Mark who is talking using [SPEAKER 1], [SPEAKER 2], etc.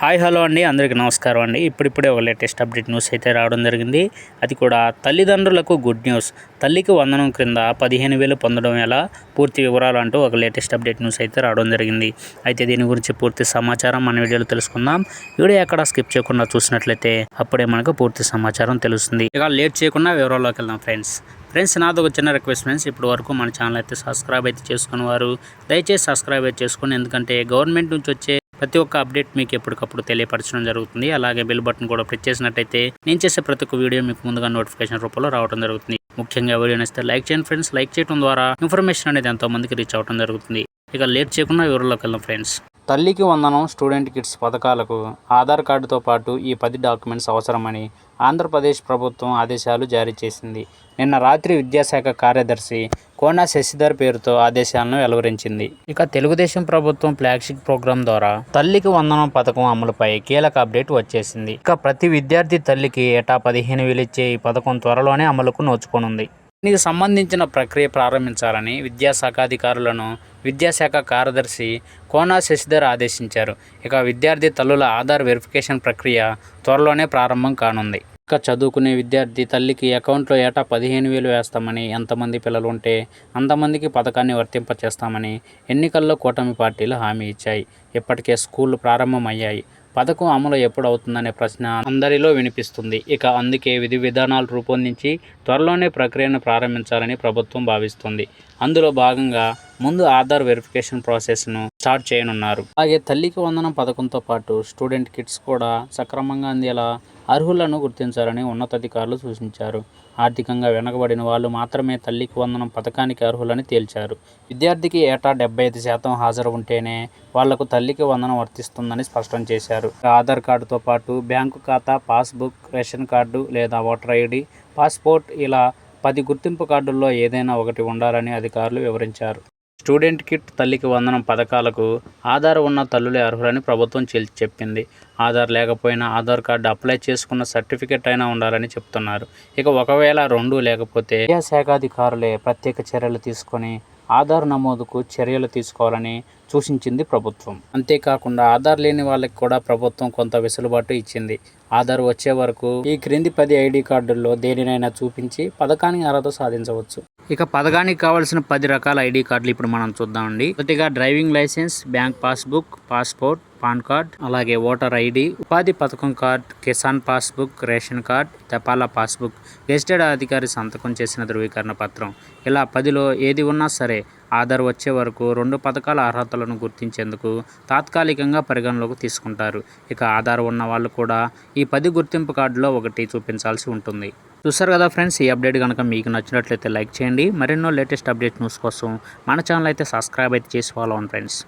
[SPEAKER 1] Hi hello అండి. అందరికీ నమస్కారం అండి. ఇప్పుడిప్పుడే ఒక లేటెస్ట్ అప్డేట్ న్యూస్ అయితే రావడం జరిగింది. అది కూడా తల్లిదండ్రులకు గుడ్ న్యూస్. తల్లికి వందనం క్రింద పదిహేను వేలు పొందడం ఎలా? పూర్తి వివరాలు అంటూ ఒక లేటెస్ట్ అప్డేట్ న్యూస్ అయితే రావడం జరిగింది. అయితే దీని గురించి పూర్తి సమాచారం మన వీడియోలో తెలుసుకుందాం. వీడియో ఎక్కడ స్కిప్ చేయకుండా చూసినట్లయితే అప్పుడే మనకు పూర్తి సమాచారం తెలుస్తుంది. ఇక లేట్ చేయకుండా వివరాల్లోకి వెళ్దాం ఫ్రెండ్స్. ఫ్రెండ్స్ నాది ఒక చిన్న రిక్వెస్ట్ ఫ్రెండ్స్. ఇప్పటి వరకు మన ఛానల్ అయితే సబ్స్క్రైబ్ అయితే చేసుకుని వారు దయచేసి సబ్స్క్రైబ్ అయితే చేసుకోండి ఎందుకంటే గవర్నమెంట్ నుంచి వచ్చే ప్రతి ఒక్క అప్డేట్ మీకు ఎప్పటికప్పుడు తెలియపరచడం జరుగుతుంది. అలాగే బెల్ బటన్ కూడా ప్రెస్ చేసినట్టయితే నేను చేసే ప్రతి ఒక్క వీడియో మీకు ముందుగా నోటిఫికేషన్ రూపంలో రావడం జరుగుతుంది. ముఖ్యంగా వీడియో నచ్చితే లైక్ చేయండి ఫ్రెండ్స్ లైక్ చేయడం ద్వారా ఇన్ఫర్మేషన్ అనేది ఎంతో మందికి రీచ్ అవడం జరుగుతుంది. ఇక లేట్ చేయకుండా వివరంలోకి వెళ్దాం ఫ్రెండ్స్ తల్లికి వందనం స్టూడెంట్ కిట్స్ పథకాలకు ఆధార్ కార్డుతో పాటు ఈ పది డాక్యుమెంట్స్ అవసరమని ఆంధ్రప్రదేశ్ ప్రభుత్వం ఆదేశాలు జారీ చేసింది. నిన్న రాత్రి విద్యాశాఖ కార్యదర్శి కోనా శశిధర్ పేరుతో ఆదేశాలను వెలువరించింది. ఇక తెలుగుదేశం ప్రభుత్వం ఫ్లాగ్షిప్ ప్రోగ్రాం ద్వారా తల్లికి వందనం పథకం అమలుపై కీలక అప్డేట్ వచ్చేసింది. ఇక ప్రతి విద్యార్థి తల్లికి ఏటా పదిహేను వేలు ఇచ్చే ఈ పథకం త్వరలోనే అమలుకు నోచుకోనుంది. దీనికి సంబంధించిన ప్రక్రియ ప్రారంభించాలని విద్యాశాఖ అధికారులను విద్యాశాఖ కార్యదర్శి కోనా శశిధర్ ఆదేశించారు. ఇక విద్యార్థి తల్లుల ఆధార్ వెరిఫికేషన్ ప్రక్రియ త్వరలోనే ప్రారంభం కానుంది. ఇంకా చదువుకునే విద్యార్థి తల్లికి అకౌంట్లో ఏటా పదిహేను వేలు వేస్తామని ఎంతమంది పిల్లలు ఉంటే అంతమందికి పథకాన్ని వర్తింపచేస్తామని ఎన్నికల్లో కూటమి పార్టీలు హామీ ఇచ్చాయి. ఇప్పటికే స్కూళ్ళు ప్రారంభమయ్యాయి. పథకం అమలు ఎప్పుడు అవుతుందనే ప్రశ్న అందరిలో వినిపిస్తుంది. ఇక అందుకే విధి విధానాలు రూపొందించి త్వరలోనే ప్రక్రియను ప్రారంభించాలని ప్రభుత్వం భావిస్తుంది. అందులో భాగంగా ముందు ఆధార్ వెరిఫికేషన్ ప్రాసెస్ను స్టార్ట్ చేయనున్నారు. అలాగే తల్లికి వందనం పథకంతో పాటు స్టూడెంట్ కిట్స్ కూడా సక్రమంగా అందేలా అర్హులను గుర్తించాలని ఉన్నతాధికారులు సూచించారు. ఆర్థికంగా వెనకబడిన వాళ్ళు మాత్రమే తల్లికి వందనం పథకానికి అర్హులని తేల్చారు. విద్యార్థికి ఏటా డెబ్బై ఐదు శాతం హాజరు ఉంటేనే వాళ్ళకు తల్లికి వందనం వర్తిస్తుందని స్పష్టం చేశారు. ఆధార్ కార్డుతో పాటు బ్యాంకు ఖాతా పాస్బుక్ రేషన్ కార్డు లేదా ఓటర్ ఐడి పాస్పోర్ట్ ఇలా పది గుర్తింపు కార్డుల్లో ఏదైనా ఒకటి ఉండాలని అధికారులు వివరించారు. స్టూడెంట్ కిట్ తల్లికి వందనం పథకాలకు ఆధార్ ఉన్న తల్లులే అర్హులని ప్రభుత్వం చెప్పింది. ఆధార్ లేకపోయినా ఆధార్ కార్డు అప్లై చేసుకున్న సర్టిఫికెట్ అయినా ఉండాలని చెప్తున్నారు. ఇక ఒకవేళ రెండు లేకపోతే విద్యాశాఖాధికారులే ప్రత్యేక చర్యలు తీసుకొని ఆధార్ నమోదుకు చర్యలు తీసుకోవాలని సూచించింది ప్రభుత్వం. అంతేకాకుండా ఆధార్ లేని వాళ్ళకి కూడా ప్రభుత్వం కొంత వెసులుబాటు ఇచ్చింది. ఆధార్ వచ్చే వరకు ఈ క్రింది పది ఐడి కార్డుల్లో దేనినైనా చూపించి పథకానికి అర్హత సాధించవచ్చు. ఇక పథకానికి కావాల్సిన పది రకాల ఐడి కార్డులు ఇప్పుడు మనం చూద్దామండి. మొదటిగా driving license bank passbook passport PAN card అలాగే ఓటర్ ఐడి ఉపాధి పథకం card Kisan passbook ration card తపాలా పాస్బుక్ గెజిటెడ్ అధికారి సంతకం చేసిన ధృవీకరణ పత్రం. ఇలా పదిలో ఏది ఉన్నా సరే ఆధార్ వచ్చే వరకు రెండు పథకాల అర్హతలను గుర్తించేందుకు తాత్కాలికంగా పరిగణలోకి తీసుకుంటారు. ఇక ఆధార్ ఉన్న వాళ్ళు కూడా ఈ పది గుర్తింపు కార్డులో ఒకటి చూపించాల్సి ఉంటుంది. చూసారు కదా ఫ్రెండ్స్ ఈ అప్డేట్ కనుక మీకు నచ్చినట్లయితే లైక్ చేయండి. మరెన్నో లేటెస్ట్ అప్డేట్ న్యూస్ కోసం మన ఛానల్ అయితే సబ్స్క్రైబ్ అయితే చేసి ఫాలో అవ్వండి ఫ్రెండ్స్